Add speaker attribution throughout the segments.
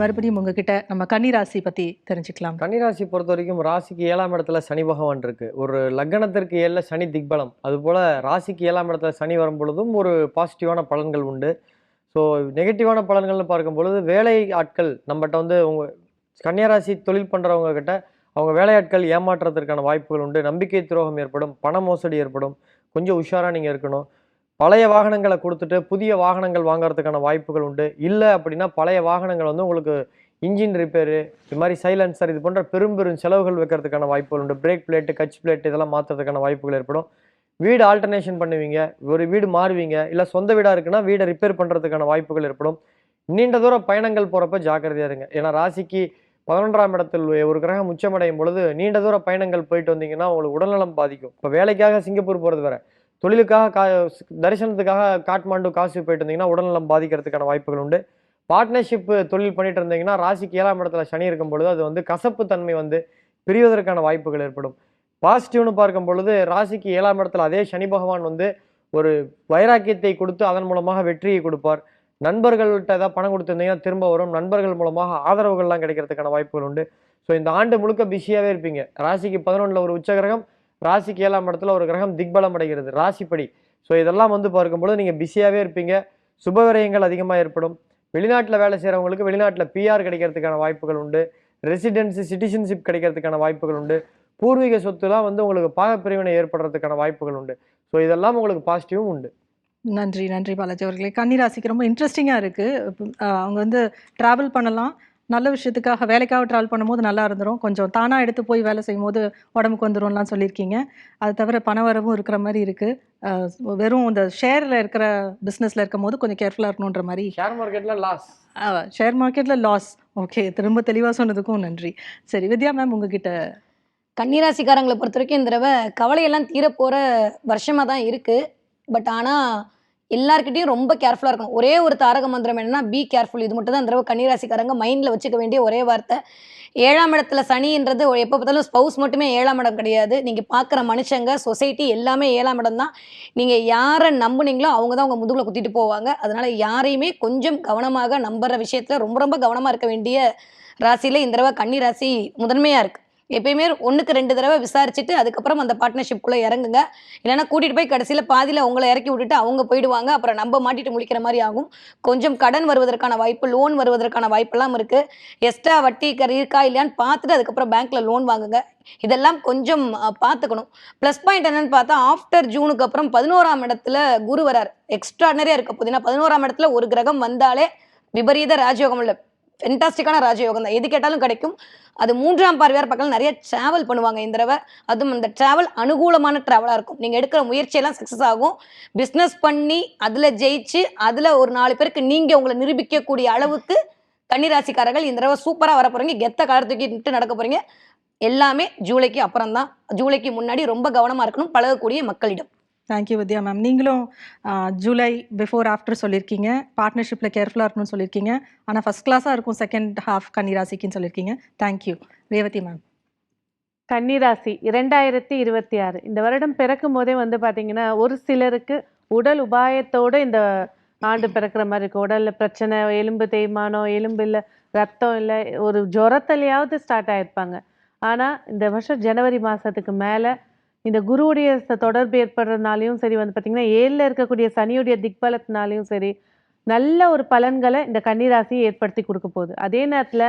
Speaker 1: மறுபடியும் உங்ககிட்ட நம்ம கன்னி ராசி பத்தி தெரிஞ்சுக்கலாம்.
Speaker 2: கன்னிராசி பொறுத்த வரைக்கும் ராசிக்கு ஏழாம் இடத்துல சனி பகவான் இருக்கு. ஒரு லக்னத்திற்கு ஏழில் சனி திக்பலம். அதுபோல் ராசிக்கு ஏழாம் இடத்துல சனி வரும் பொழுதும் ஒரு பாசிட்டிவான பலன்கள் உண்டு. ஸோ நெகட்டிவான பலன்கள்னு பார்க்கும் பொழுது வேலை ஆட்கள் நம்மகிட்ட வந்து உங்க கன்னியாராசி தொழில் பண்ணுறவங்க கிட்ட அவங்க வேலையாட்கள் ஏமாற்றுறதுக்கான வாய்ப்புகள் உண்டு. நம்பிக்கை துரோகம் ஏற்படும் பண மோசடி ஏற்படும். கொஞ்சம் உஷாராக நீங்கள் இருக்கணும். பழைய வாகனங்களை கொடுத்துட்டு புதிய வாகனங்கள் வாங்குறதுக்கான வாய்ப்புகள் உண்டு. இல்லை அப்படின்னா பழைய வாகனங்கள் வந்து உங்களுக்கு இன்ஜின் ரிப்பேரு இது மாதிரி சைலன்சர் இது போன்ற பெரும் பெரும் செலவுகள் வைக்கிறதுக்கான வாய்ப்புகள் உண்டு. பிரேக் பிளேட்டு கச் பிளேட் இதெல்லாம் மாற்றுறதுக்கான வாய்ப்புகள் ஏற்படும். வீடு ஆல்டர்னேஷன் பண்ணுவீங்க. ஒரு வீடு மாறுவீங்க. இல்லை சொந்த வீடாக இருக்குன்னா வீடை ரிப்பேர் பண்ணுறதுக்கான வாய்ப்புகள் ஏற்படும். நீண்ட தூர பயணங்கள் போகிறப்ப ஜாக்கிரதையாக இருங்க. ஏன்னா ராசிக்கு பதினொன்றாம் இடத்தில் ஒரு கிரகம் உச்சமடையும் பொழுது நீண்ட தூர பயணங்கள் போயிட்டு வந்தீங்கன்னா உங்களுக்கு உடல்நலம் பாதிக்கும். இப்போ வேலைக்காக சிங்கப்பூர் போகிறது வேறு. தொழிலுக்காக கா தரிசனத்துக்காக காட்மாண்டு காசு போயிட்டு இருந்தீங்கன்னா உடல்நலம் பாதிக்கிறதுக்கான வாய்ப்புகள் உண்டு. பார்ட்னர்ஷிப் தொழில் பண்ணிட்டு இருந்தீங்கன்னா ராசிக்கு ஏழாம் இடத்துல சனி இருக்கும் பொழுது அது வந்து கசப்பு தன்மை வந்து பிரிவதற்கான வாய்ப்புகள் ஏற்படும். பாசிட்டிவ்னு பார்க்கும் பொழுது ராசிக்கு ஏழாம் இடத்துல அதே சனி பகவான் வந்து ஒரு வைராக்கியத்தை கொடுத்து அதன் மூலமாக வெற்றியை கொடுப்பார். நண்பர்கள்ட்ட ஏதாவது பணம் கொடுத்துருந்தீங்கன்னா திரும்ப வரும். நண்பர்கள் மூலமாக ஆதரவுகள்லாம் கிடைக்கிறதுக்கான வாய்ப்புகள் உண்டு. ஸோ இந்த ஆண்டு முழுக்க பிஸியாகவே இருப்பீங்க. ராசிக்கு பதினொன்றில் ஒரு உச்சகிரகம் ராசிக்கு ஏழாம் இடத்துல ஒரு கிரகம் திக்பலம் அடைகிறது ராசிப்படி. ஸோ இதெல்லாம் வந்து பார்க்கும்பொழுது நீங்கள் பிஸியாகவே இருப்பீங்க. சுபவிரயங்கள் அதிகமாக ஏற்படும். வெளிநாட்டில் வேலை செய்கிறவங்களுக்கு வெளிநாட்டில் பிஆர் கிடைக்கிறதுக்கான வாய்ப்புகள் உண்டு. ரெசிடென்சி சிட்டிசன்ஷிப் கிடைக்கிறதுக்கான வாய்ப்புகள் உண்டு. பூர்வீக சொத்துலாம் வந்து உங்களுக்கு பாகப்பிரிவினை ஏற்படுறதுக்கான வாய்ப்புகள் உண்டு. ஸோ இதெல்லாம் உங்களுக்கு பாசிட்டிவும் உண்டு.
Speaker 1: நன்றி நன்றி பாலாஜி அவர்களே. கன்னிராசிக்கு ரொம்ப இன்ட்ரெஸ்டிங்காக இருக்குது அவங்க வந்து ட்ராவல் பண்ணலாம். நல்ல விஷயத்துக்காக வேலைக்காக ட்ராவல் பண்ணும்போது நல்லா இருந்துரும். கொஞ்சம் தானாக எடுத்து போய் வேலை செய்யும் போது உடம்புக்கு வந்துரும்லாம் சொல்லியிருக்கீங்க. அது தவிர பண வரவும் இருக்கிற மாதிரி இருக்கு. அஹ் வெறும் இந்த ஷேரில் இருக்கிற பிஸ்னஸில் இருக்கும் போது கொஞ்சம் கேர்ஃபுல்லாக இருக்கணுன்ற மாதிரி.
Speaker 2: ஷேர் மார்க்கெட்ல லாஸ்
Speaker 1: ஷேர் மார்க்கெட்டில் லாஸ் ஓகே திரும்ப தெளிவாக சொன்னதுக்கும் நன்றி. சரி வித்யா மேம் உங்ககிட்ட.
Speaker 3: கன்னிராசிக்காரங்களை பொறுத்த வரைக்கும் இந்த தடவை கவலையெல்லாம் தீரப்போகிற வருஷமாக தான் இருக்குது பட் ஆனால் எல்லாருக்கிட்டையும் ரொம்ப கேர்ஃபுல்லாக இருக்கணும். ஒரே ஒரு தாரக மந்திரம் என்னன்னா பி கேர்ஃபுல் இது மட்டும் தான் இந்த தடவை கன்னிராசிக்காரங்க மைண்டில் வச்சுக்க வேண்டிய ஒரே வார்த்தை. ஏழாம் இடத்துல சனின்றது எப்போ பார்த்தாலும் ஸ்பௌஸ் மட்டுமே ஏழாம் இடம் கிடையாது. நீங்கள் பார்க்குற மனுஷங்க சொசைட்டி எல்லாமே ஏழாம் இடம் தான். நீங்கள் யாரை நம்புனீங்களோ அவங்க தான் உங்கள் முதுகில் குத்திட்டு போவாங்க. அதனால் யாரையுமே கொஞ்சம் கவனமாக நம்புற விஷயத்தில் ரொம்ப ரொம்ப கவனமாக இருக்க வேண்டிய ராசியில் இந்த தடவை கன்னி ராசி முதன்மையாக இருக்குது எப்பயுமே ஒன்றுக்கு ரெண்டு தடவை விசாரிச்சுட்டு அதுக்கப்புறம் அந்த பார்ட்னர்ஷிப்குள்ளே இறங்குங்க. இல்லைன்னா கூட்டிகிட்டு போய் கடைசியில் பாதியில் உங்களை இறக்கி விட்டுட்டு அவங்க போயிடுவாங்க. அப்புறம் நம்ம மாட்டிட்டு முழிக்கிற மாதிரி ஆகும். கொஞ்சம் கடன் வருவதற்கான வாய்ப்பு லோன் வருவதற்கான வாய்ப்பெல்லாம் இருக்குது எக்ஸ்ட்ரா வட்டி கர் இருக்கா இல்லையான்னு பார்த்துட்டு அதுக்கப்புறம் பேங்க்கில் லோன் வாங்குங்க. இதெல்லாம் கொஞ்சம் பார்த்துக்கணும். ப்ளஸ் பாயிண்ட் என்னன்னு பார்த்தா ஆஃப்டர் ஜூனுக்கு அப்புறம் பதினோராம் இடத்துல குரு வரார். எக்ஸ்ட்ராடனரியாக இருக்க போகுது பதினோராம் இடத்துல ஒரு கிரகம் வந்தாலே விபரீத ராஜயோகம் இல்லை ஃபென்டாஸ்டிக்கான ராஜயோகம் தான். எது கேட்டாலும் கிடைக்கும். அது மூன்றாம் பார்வையார் பக்கம் நிறைய டிராவல் பண்ணுவாங்க இந்த தடவை. அதுவும் அந்த டிராவல் அனுகூலமான டிராவலாக இருக்கும். நீங்கள் எடுக்கிற முயற்சியெல்லாம் சக்ஸஸ் ஆகும். பிஸ்னஸ் பண்ணி அதில் ஜெயிச்சு அதில் ஒரு நாலு பேருக்கு நீங்கள் உங்களை நிரூபிக்கக்கூடிய அளவுக்கு கன்னிராசிக்காரர்கள் இந்த தடவை சூப்பராக வர போகிறீங்க கெத்த கலர் தூக்கிட்டு நடக்க போகிறீங்க எல்லாமே ஜூலைக்கு அப்புறம் தான் ஜூலைக்கு முன்னாடி ரொம்ப கவனமாக இருக்கணும். பழகக்கூடிய மக்களிடம்.
Speaker 1: தேங்க்யூ வித்யா மேம் நீங்களும் ஜூலை பிஃபோர் ஆஃப்டர் சொல்லியிருக்கீங்க பார்ட்னர்ஷிப்பில் கேர்ஃபுல்லாக இருக்கணும்னு சொல்லியிருக்கீங்க ஆனால் ஃபஸ்ட் கிளாஸாக இருக்கும் செகண்ட் ஹாஃப் கன்னிராசிக்குன்னு சொல்லியிருக்கீங்க தேங்க்யூ ரேவதி மேம்
Speaker 4: கன்னிராசி இரண்டாயிரத்தி இருபத்தி ஆறு. இந்த வருடம் பிறக்கும் போதே வந்து பார்த்தீங்கன்னா ஒரு சிலருக்கு உடல் உபாயத்தோடு இந்த ஆண்டு பிறக்கிற மாதிரி இருக்கும் உடலில் பிரச்சனை எலும்பு தேய்மானம் எலும்பு இல்லை ரத்தம் இல்லை ஒரு ஜுரத்துலையாவது ஸ்டார்ட் ஆகிருப்பாங்க ஆனால் இந்த வருஷம் ஜனவரி மாதத்துக்கு மேலே இந்த குருவுடைய தொடர்பு ஏற்படுறதுனாலையும் சரி வந்து பார்த்தீங்கன்னா ஏழில் இருக்கக்கூடிய சனியுடைய திக்பலத்தினாலையும் சரி நல்ல ஒரு பலன்களை இந்த கன்னிராசி ஏற்படுத்தி கொடுக்க போகுது. அதே நேரத்தில்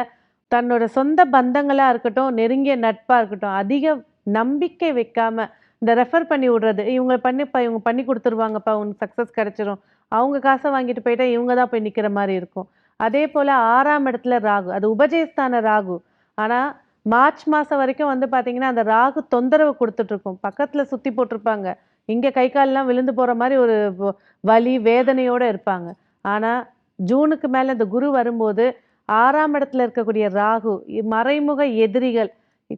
Speaker 4: தன்னோட சொந்த பந்தங்களாக இருக்கட்டும் நெருங்கிய நட்பாக இருக்கட்டும் அதிக நம்பிக்கை வைக்காம இந்த ரெஃபர் பண்ணி விடுறது இவங்க பண்ணிப்பா இவங்க பண்ணி கொடுத்துருவாங்கப்பா உனக்கு சக்ஸஸ் கிடைச்சிரும் அவங்க காசை வாங்கிட்டு போயிட்டா இவங்க தான் போய் நிற்கிற மாதிரி இருக்கும். அதே போல் ஆறாம் இடத்துல ராகு அது உபஜயஸ்தான ராகு. ஆனால் மார்ச் மாதம் வரைக்கும் வந்து பார்த்தீங்கன்னா அந்த ராகு தொந்தரவு கொடுத்துட்ருக்கும். பக்கத்தில் சுற்றி போட்டிருப்பாங்க. இங்கே கை காலெலாம் விழுந்து போகிற மாதிரி ஒரு வலி வேதனையோடு இருப்பாங்க. ஆனால் ஜூனுக்கு மேலே இந்த குரு வரும்போது ஆறாம் இடத்துல இருக்கக்கூடிய ராகு மறைமுக எதிரிகள்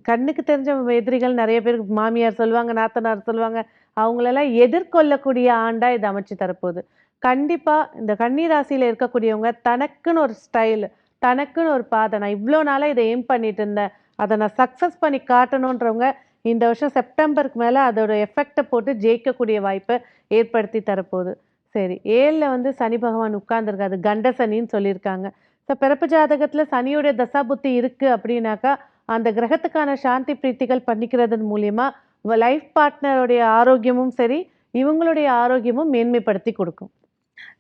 Speaker 4: கண்ணுக்கு தெரிஞ்ச எதிரிகள் நிறைய பேர் மாமியார் சொல்லுவாங்க நாத்தனார் சொல்லுவாங்க அவங்களெல்லாம் எதிர்கொள்ளக்கூடிய ஆண்டாக இது அமைச்சு தரப்போகுது. கண்டிப்பாக இந்த கன்னிராசியில் இருக்கக்கூடியவங்க தனக்குன்னு ஒரு ஸ்டைல் தனக்குன்னு ஒரு பாதை. நான் இவ்வளோ நாளாக இதை எய்ம் பண்ணிட்டு இருந்தேன். அதை நான் சக்ஸஸ் பண்ணி காட்டணுன்றவங்க இந்த வருஷம் செப்டம்பருக்கு மேலே அதோட எஃபெக்டை போட்டு ஜெயிக்கக்கூடிய வாய்ப்பை ஏற்படுத்தி தரப்போகுது. சரி ஏழில் வந்து சனி பகவான் உட்கார்ந்துருக்காது கண்ட சனின்னு சொல்லியிருக்காங்க. ஸோ பிறப்பு ஜாதகத்தில் சனியுடைய தசாபுத்தி இருக்குது அப்படின்னாக்கா அந்த கிரகத்துக்கான சாந்தி பிரீத்திகள் பண்ணிக்கிறதன் மூலியமாக லைஃப் பார்ட்னருடைய ஆரோக்கியமும் சரி இவங்களுடைய ஆரோக்கியமும் மேன்மைப்படுத்தி கொடுக்கும்.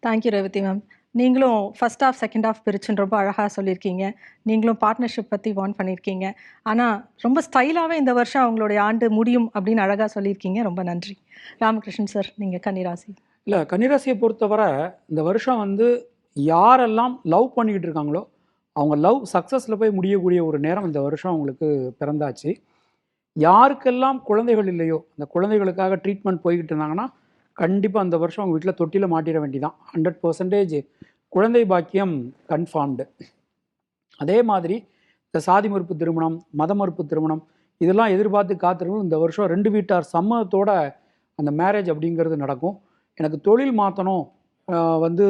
Speaker 1: தேங்க்யூ ரேவதி மேம் நீங்களும் ஃபஸ்ட் ஹாஃப் செகண்ட் ஹாஃப் பிரிச்சுன்னு ரொம்ப அழகாக சொல்லியிருக்கீங்க. நீங்களும் பார்ட்னர்ஷிப் பற்றி வான் பண்ணியிருக்கீங்க. ஆனால் ரொம்ப ஸ்டைலாகவே இந்த வருஷம் அவங்களுடைய ஆண்டு முடியும் அப்படின்னு அழகாக சொல்லியிருக்கீங்க. ரொம்ப நன்றி. ராமகிருஷ்ணன் சார் நீங்கள் கன்னிராசி.
Speaker 5: இல்லை கன்னிராசியை பொறுத்தவரை இந்த வருஷம் வந்து யாரெல்லாம் லவ் பண்ணிக்கிட்டு இருக்காங்களோ அவங்க லவ் சக்ஸஸில் போய் முடியக்கூடிய ஒரு நேரம் இந்த வருஷம் அவங்களுக்கு பிறந்தாச்சு. யாருக்கெல்லாம் குழந்தைகள் இல்லையோ அந்த குழந்தைகளுக்காக ட்ரீட்மெண்ட் போய்கிட்டு இருந்தாங்கன்னா கண்டிப்பாக அந்த வருஷம் அவங்க வீட்டில் தொட்டியில் மாட்டிட வேண்டிதான். ஹண்ட்ரட் பர்சன்டேஜ் குழந்தை பாக்கியம் கன்ஃபார்ம்டு அதே மாதிரி இந்த சாதி மறுப்பு திருமணம் மத மறுப்பு திருமணம் இதெல்லாம் எதிர்பார்த்து காத்திருக்கணும் இந்த வருஷம் ரெண்டு வீட்டார் சம்மதத்தோட அந்த மேரேஜ் அப்படிங்கிறது நடக்கும். எனக்கு தொழில் மாற்றணும் வந்து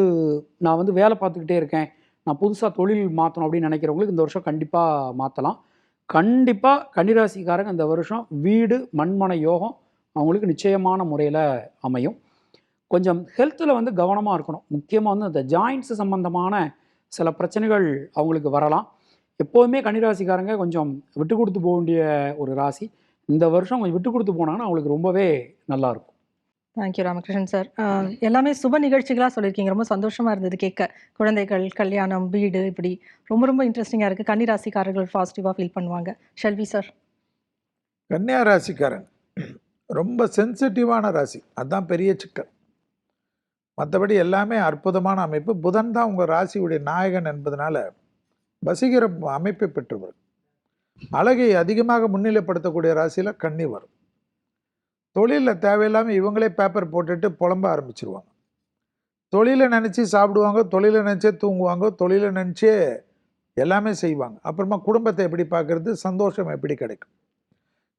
Speaker 5: நான் வந்து வேலை பார்த்துக்கிட்டே இருக்கேன் நான் புதுசாக தொழில் மாற்றணும் அப்படின்னு நினைக்கிறவங்களுக்கு இந்த வருஷம் கண்டிப்பாக மாற்றலாம் கண்டிப்பாக கன்னிராசிக்காரங்க இந்த வருஷம் வீடு மண்மனை யோகம் அவங்களுக்கு நிச்சயமான முறையில் அமையும். கொஞ்சம் ஹெல்த்தில் வந்து கவனமாக இருக்கணும். முக்கியமாக வந்து அந்த ஜாயின்ட்ஸ் சம்மந்தமான சில பிரச்சனைகள் அவங்களுக்கு வரலாம். எப்போதுமே கன்னிராசிக்காரங்க கொஞ்சம் விட்டு கொடுத்து போக வேண்டிய ஒரு ராசி. இந்த வருஷம் கொஞ்சம் விட்டு கொடுத்து போனாங்கன்னா அவங்களுக்கு ரொம்பவே நல்லாயிருக்கும்
Speaker 1: தேங்க்யூ ராமகிருஷ்ணன் சார் எல்லாமே சுப நிகழ்ச்சிகளாக சொல்லியிருக்கீங்க. ரொம்ப சந்தோஷமாக இருந்தது கேட்க. குழந்தைகள் கல்யாணம் வீடு இப்படி ரொம்ப ரொம்ப இன்ட்ரெஸ்டிங்காக இருக்குது கன்னிராசிக்காரர்கள் பாசிட்டிவாக ஃபீல் பண்ணுவாங்க. ஷெல்வி சார்
Speaker 6: கன்னியா ராசிக்காரன். ரொம்ப சென்சிட்டிவான ராசி. அதுதான் பெரிய சிக்கல். மற்றபடி எல்லாமே அற்புதமான அமைப்பு. புதன் தான் உங்கள் ராசியுடைய நாயகன் என்பதனால வசீகர அமைப்பை பெற்றவர் அழகை அதிகமாக முன்னிலைப்படுத்தக்கூடிய ராசியில் கன்னி வரும். தொழிலில் தேவையில்லாமல் இவங்களே பேப்பர் போட்டுட்டு புலம்ப ஆரம்பிச்சிருவாங்க. தொழிலை நினச்சி சாப்பிடுவாங்க தொழிலை நினச்சே தூங்குவாங்க தொழிலை நினச்சே எல்லாமே செய்வாங்க. அப்புறமா குடும்பத்தை எப்படி பார்க்கறது? சந்தோஷம் எப்படி கிடைக்கும்?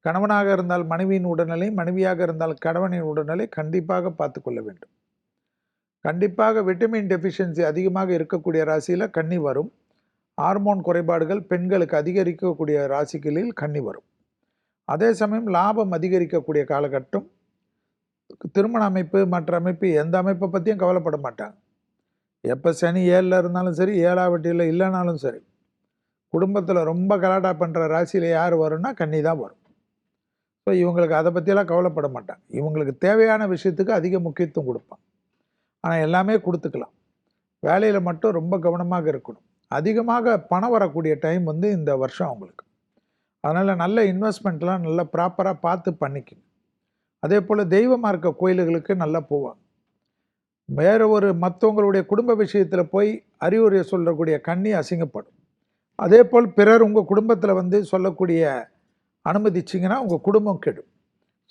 Speaker 6: கணவனாக இருந்தால் மனைவியின் உடல்நிலை மனைவியாக இருந்தால் கணவனின் உடல்நிலை கண்டிப்பாக பார்த்து கொள்ள வேண்டும். கண்டிப்பாக விட்டமின் டெஃபிஷியன்சி அதிகமாக இருக்கக்கூடிய ராசியில் கன்னி வரும். ஹார்மோன் குறைபாடுகள் பெண்களுக்கு அதிகரிக்கக்கூடிய ராசிகளில் கன்னி வரும். அதே சமயம் லாபம் அதிகரிக்கக்கூடிய காலகட்டம். திருமண அமைப்பு மற்ற அமைப்பு எந்த அமைப்பை பற்றியும் கவலைப்பட மாட்டாங்க. எப்போ சனி ஏழில் இருந்தாலும் சரி ஏழாவட்டியில் இல்லைனாலும் சரி குடும்பத்தில் ரொம்ப கலாட்டா பண்ணுற ராசியில் யார் வரும்னா கன்னி தான் வரும். ஸோ இவங்களுக்கு அதை பற்றியெல்லாம் கவலைப்பட மாட்டேன். இவங்களுக்கு தேவையான விஷயத்துக்கு அதிக முக்கியத்துவம் கொடுப்பான். ஆனால் எல்லாமே கொடுத்துக்கலாம். வேலையில் மட்டும் ரொம்ப கவனமாக இருக்கணும். அதிகமாக பணம் வரக்கூடிய டைம் வந்து இந்த வருஷம் அவங்களுக்கு. அதனால் நல்ல இன்வெஸ்ட்மெண்ட்லாம் நல்லா ப்ராப்பராக பார்த்து பண்ணிக்கணும். அதே போல் தெய்வமாக இருக்க கோயில்களுக்கு நல்லா போவாங்க. வேறு ஒரு மற்றவங்களுடைய குடும்ப விஷயத்தில் போய் அறிவுரை சொல்லக்கூடிய கண்ணி அசிங்கப்படும். அதே போல் பிறர் உங்கள் குடும்பத்தில் வந்து சொல்லக்கூடிய அனுமதிச்சிங்கன்னா உங்கள் குடும்பம் கெடும்.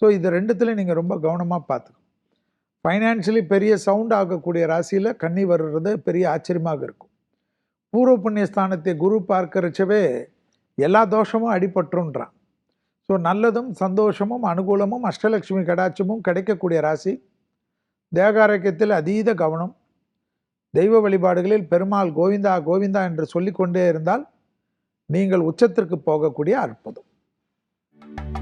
Speaker 6: ஸோ இது ரெண்டுத்தில் நீங்கள் ரொம்ப கவனமாக பார்த்துக்கணும் ஃபைனான்ஷியலி பெரிய சவுண்ட் ஆகக்கூடிய ராசியில் கண்ணி வர்றது பெரிய ஆச்சரியமாக இருக்கும். பூர்வ புண்ணிய ஸ்தானத்தை குரு பார்க்கறச்சவே எல்லா தோஷமும் அடிபட்டுன்றான் ஸோ நல்லதும் சந்தோஷமும் அனுகூலமும் அஷ்டலட்சுமி கடாட்சமும் கிடைக்கக்கூடிய ராசி. தேகாரோக்கியத்தில் அதீத கவனம். தெய்வ வழிபாடுகளில் பெருமாள் கோவிந்தா கோவிந்தா என்று சொல்லிக்கொண்டே இருந்தால் நீங்கள் உச்சத்திற்கு போகக்கூடிய அற்புதம். you